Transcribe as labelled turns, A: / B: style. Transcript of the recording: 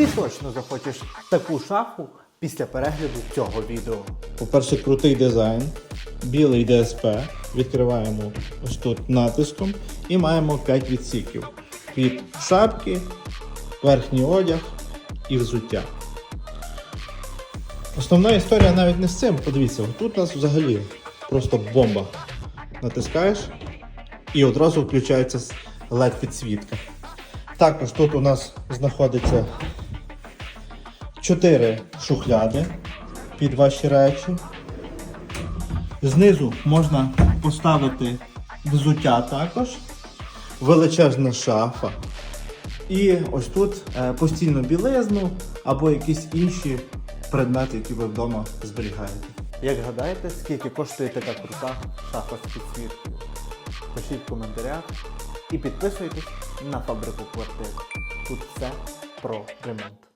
A: Ти точно захочеш таку шафу після перегляду цього відео.
B: По-перше, крутий дизайн, білий ДСП. Відкриваємо ось тут натиском і маємо 5 відсіків від шапки, верхній одяг і взуття. Основна історія навіть не з цим. Подивіться, тут у нас взагалі просто бомба. Натискаєш і одразу включається led підсвітка. Також тут у нас знаходиться 4 шухляди під ваші речі. Знизу можна поставити взуття також, величезна шафа. І ось тут е, постільну білизну або якісь інші предмети, які ви вдома зберігаєте.
A: Як гадаєте, скільки коштує така крута шафа з підсвіткою? Пишіть в коментарях і підписуйтесь на фабрику квартир. Тут все про ремонт.